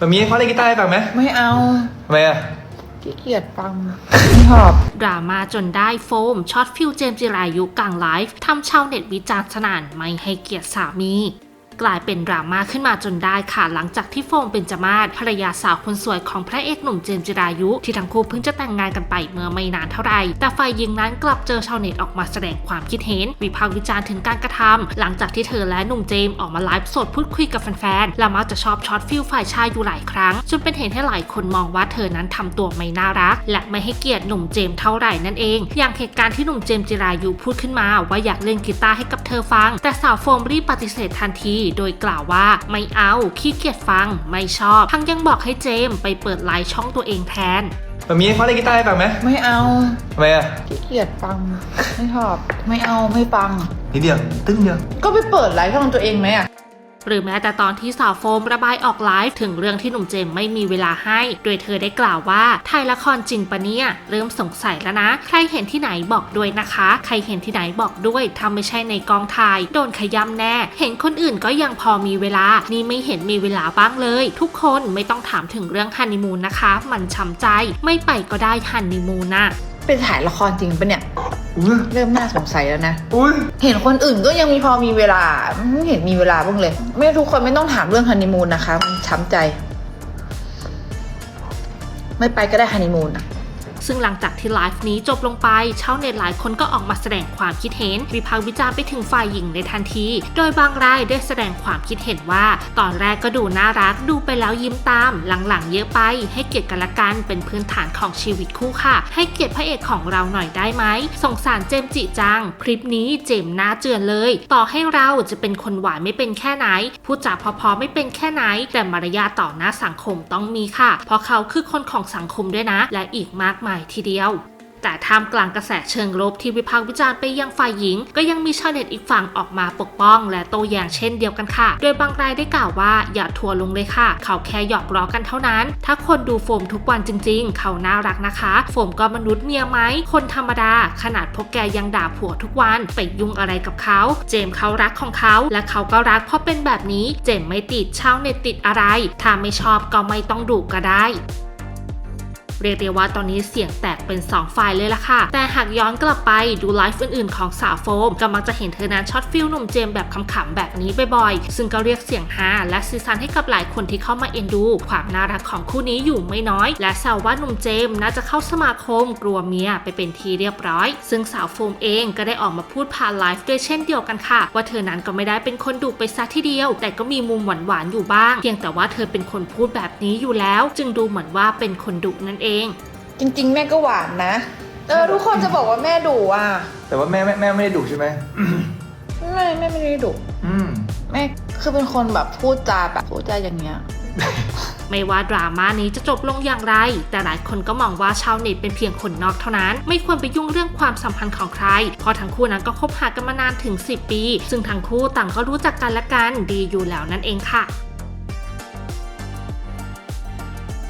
แบบนี้เขาเล่นกีตาร์ให้ฟังไหมไม่เอาทำไมอะขี้เกียจฟังไม่ชอบดราม่าจนได้โฟมช็อตฟิลเจมส์จิรายุกลางไลฟ์ทำชาวเน็ตวิจารณ์สนั่นไม่ให้เกียรติสามี กลายเป็นดราม่าขึ้นมาจนได้ค่ะ หลังจากที่โฟมเป็นจมาศภรรยาสาวคนสวยของพระเอกหนุ่มเจมส์จิรายุ ที่ทั้งคู่เพิ่งจะแต่งงานกันไปเมื่อไม่นานเท่าไหร่แต่ฝ่ายหญิงนั้นกลับเจอชาวเน็ตออกมาแสดงความคิดเห็น วิพากษ์วิจารณ์ถึงการกระทำหลังจากที่เธอและหนุ่มเจมส์ออกมาไลฟ์สดพูดคุยกับแฟนๆและมักจะชอบช็อตฟิลฝ่ายชายอยู่หลายครั้งจนเป็นเหตุให้หลายคนมองว่าเธอนั้นทำตัวไม่น่ารัก และไม่ให้เกียรติหนุ่มเจมส์เท่าไหร่นั่นเอง อย่างเหตุการณ์ที่หนุ่มเจมส์จิรายุพูดขึ้นมาว่าอยากเล่นกีตาร์ให้กับเธอฟัง แต่สาวโฟมรีบปฏิเสธทันทีโดยกล่าวว่าไม่เอาขี้เกียจฟังไม่ชอบ ทั้งยังบอกให้เจมส์ไปเปิดไลน์ช่องตัวเองแทนแบบนี้เขาเล่นกีตาร์ให้ฟังไหมไม่เอาทำไมอะขี้เกียจฟัง ไม่ชอบ ไม่เอาไม่ฟังนิดเดียวตึ้งเดียว ก็ไปเปิดไลฟ์ช่องตัวเองไหมอะ หรือแม้แต่ตอนที่สาวโฟมระบายออกไลฟ์ถึงเรื่องที่หนุ่มเจมไม่มีเวลาให้ โดยเธอได้กล่าวว่าถ่ายละครจริงปะเนี่ย เริ่มสงสัยแล้วนะ ใครเห็นที่ไหนบอกด้วยนะคะ ใครเห็นที่ไหนบอกด้วยถ้าไม่ใช่ในกองถ่าย โดนขย้ำแน่ เห็นคนอื่นก็ยังพอมีเวลา นี่ไม่เห็นมีเวลาบ้างเลย ทุกคนไม่ต้องถามถึงเรื่องฮันนีมูนนะคะ มันช้ำใจ ไม่ไปก็ได้ฮันนีมูนนะไปถ่ายละครจริงปะเนี่ย อุ้ยเริ่มน่าสงสัยแล้วนะ อุ้ยเห็นคนอื่นก็ยังมีพอมีเวลาไม่เห็นมีเวลาบ้างเลย ไม่ทุกคนไม่ต้องถามเรื่องฮันนีมูนนะคะมันช้ำใจ ไม่ไปก็ได้ฮันนีมูนอะ ซึ่งหลังจากที่ไลฟ์นี้จบลงไปชาวเน็ตหลายคนก็ออกมาแสดงความคิดเห็นวิพากษ์วิจารณ์ไปถึงฝ่ายหญิงในทันที โดยบางรายได้แสดงความคิดเห็นว่า ตอนแรกก็ดูน่ารักดูไปแล้วยิ้มตาม หลังๆ เยอะไป ให้เกียรติกันละกันเป็นพื้นฐานของชีวิตคู่ค่ะ ให้เกียรติพระเอกของเราหน่อยได้ไหมสงสารเจมส์จิจัง คลิปนี้เจมส์หน้าเจือนเลย ต่อให้เราจะเป็นคนหวานไม่เป็นแค่ไหนพูดจาพอๆไม่เป็นแค่ไหน แต่มารยาต่อหน้าสังคมต้องมีค่ะ เพราะเขาคือคนของสังคมด้วยนะ และอีกมากมายทีเดียว แต่ท่ามกลางกระแสเชิงลบที่วิพากษ์วิจารณ์ไปยังฝ่ายหญิง ก็ยังมีชาวเน็ตอีกฝั่งออกมาปกป้อง และโต้แย้งเช่นเดียวกันค่ะ โดยบางรายได้กล่าวว่าอย่าทัวลงเลยค่ะ เขาแค่หยอกล้อกันเท่านั้น ถ้าคนดูโฟมทุกวันจริง ๆ เขาน่ารักนะคะ โฟมก็มนุษย์เมียไหมคนธรรมดา ขนาดพวกแกยังด่าผัวทุกวันไปยุ่งอะไรกับเขา เจมเขารักของเขา และเขาก็รักเพราะเป็นแบบนี้ เจมไม่ติดชาวเน็ตติดอะไร ถ้าไม่ชอบก็ไม่ต้องดุก็ได้ เรียกได้ว่าตอนนี้เสียงแตกเป็น 2 ฝ่ายเลยล่ะค่ะ แต่หากย้อนกลับไปดูไลฟ์อื่นๆ ของสาวโฟมก็มักจะเห็นเธอนั้นช็อตฟิลหนุ่มเจมแบบขำๆแบบนี้บ่อยๆ ซึ่งก็เรียกเสียงฮาและซีซันให้กับหลายคนที่เข้ามาเอ็นดู ความน่ารักของคู่นี้อยู่ไม่น้อย และแซวว่าหนุ่มเจมน่าจะเข้าสมาคมกลัวเมียไปเป็นทีเรียบร้อย ซึ่งสาวโฟมเองก็ได้ออกมาพูดผ่านไลฟ์ด้วยเช่นเดียวกันค่ะ ว่าเธอนั้นก็ไม่ได้เป็นคนดุไปซะทีเดียว แต่ก็มีมุมหวานๆอยู่บ้าง เพียงแต่ว่าเธอเป็นคนพูดแบบนี้อยู่แล้ว จึงดูเหมือนว่าเป็นคนดุนั่นเองจริง ๆ แม่ก็หวานนะ เออ ทุกคนจะบอกว่าแม่ดุอะ แต่ว่าแม่แม่แม่ไม่ได้ดุใช่ไหมแม่แม่ไม่ได้ดุอืม แม่คือเป็นคนแบบพูดจาแบบพูดจาอย่างเงี้ย ไม่ว่าดราม่านี้จะจบลงอย่างไร แต่หลายคนก็มองว่าชาวเน็ตเป็นเพียงคนนอกเท่านั้น ไม่ควรไปยุ่งเรื่องความสัมพันธ์ของใคร เพราะทั้งคู่นั้นก็คบหากันมานานถึง 10 ปี ซึ่งทั้งคู่ต่างก็รู้จักกันและกันดีอยู่แล้วนั่นเองค่ะ